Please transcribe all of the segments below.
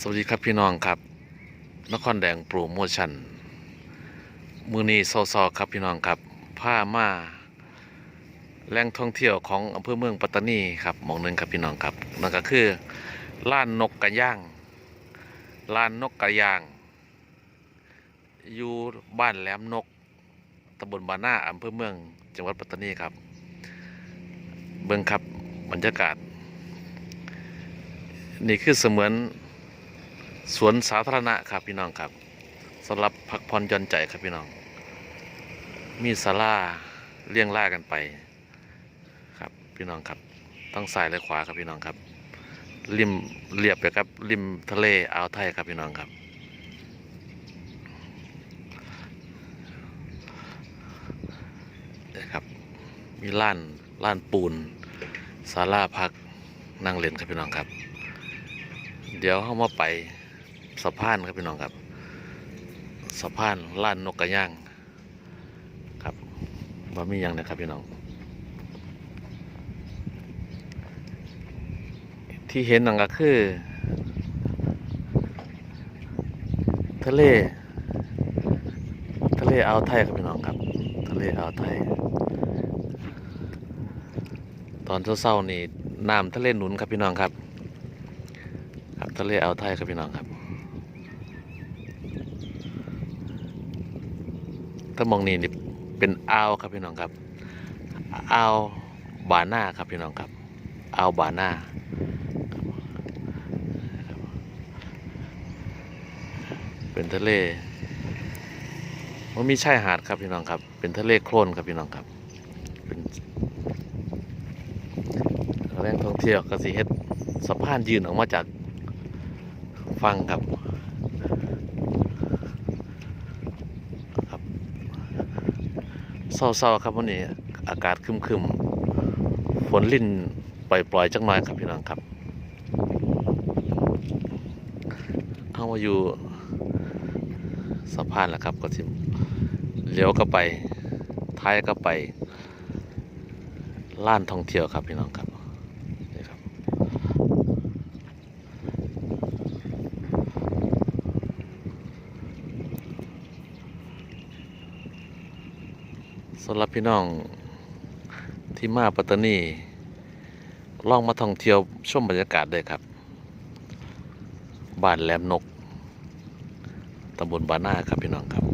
สวัสดีครับพี่น้องครับ นครแดงโปรโมชั่นมือนี้ซซอครับพี่น้องครับผ้ามาแหล่งท่องเที่ยวของอำเภอเมืองปัตตานีครับหมองหนึ่งครับพี่น้องครับนั่นก็คือล้านนกกระย่างล้านนกกระย่าง อยู่บ้านแหลมนกตำบลบานาอำเภอเมือง จังหวัดปัตตานีครับ เบิ่งครับบรรยากาศ นี่คือเสมือน สวนสาธารณะครับพี่น้องครับสำหรับพักผ่อนหย่อนใจครับพี่น้อง มีศาลาเลี้ยงล่ากันไป ครับพี่น้องครับทั้งซ้ายและขวาครับพี่น้องครับ ริมเรียบไปครับริมทะเลอ่าวไทยครับพี่น้องครับ นะครับ มีล้านล้านปูนศาลาพักนั่งเล่นครับพี่น้องครับ เดี๋ยวเข้ามาไป สะพานครับพี่น้องครับสะพานล้านนกกระย่างครับว่ามีหยังนะครับพี่น้อง ที่เห็นนั่นก็คือ ทะเล ทะเลอ่าวไทยครับพี่น้องครับ ทะเลอ่าวไทย ตอนเช้าๆนี่น้ำทะเลหนุนครับพี่น้องครับ ครับทะเลอ่าวไทยครับพี่น้องครับ ถ้ามองนี่นี่เป็นอ่าวครับพี่น้องครับอ่าวบาน่าครับพี่น้องครับอ่าวบาน่าเป็นทะเลมันมีชายหาดครับพี่น้องครับ เป็นทะเลโคลนครับพี่น้องครับ เป็นแหล่งท่องเที่ยวกสิเฮ็ดสะพานยืนออกมาจากฟังครับ เศร้าๆครับวันนี้อากาศคึมๆฝนลิ่นปล่อยๆจังหน่อยครับพี่น้องครับเอามาอยู่สะพานแล้วครับก็ทิมเลี้ยวก็ไปท้ายก็ไปล้านท่องเที่ยวครับพี่น้องครับนี่ครับ สำหรับพี่น้องที่มาปัตตานีลองมาท่องเที่ยวชมบรรยากาศได้ครับ บ้านแหลมนกตำบลบานาครับพี่น้องครับ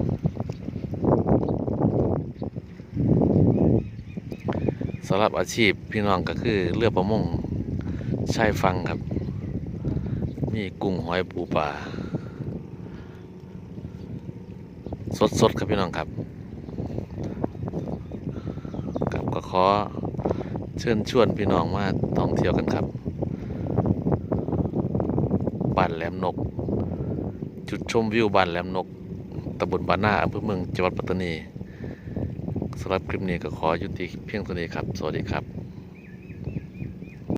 สำหรับอาชีพพี่น้องก็คือเรือประมงชายฟังครับ มีกุ้งหอยปูปลาสดๆครับพี่น้องครับ ครับ ก็ขอเชิญชวนพี่น้องมาท่องเที่ยวกันครับบ้านแหลมนก จุดชมวิวบ้านแหลมนกตำบลบ้านนาอำเภอเมืองจังหวัดปัตตานีสำหรับคลิปนี้ก็ขอยุติเพียงเท่านี้ครับ สวัสดีครับ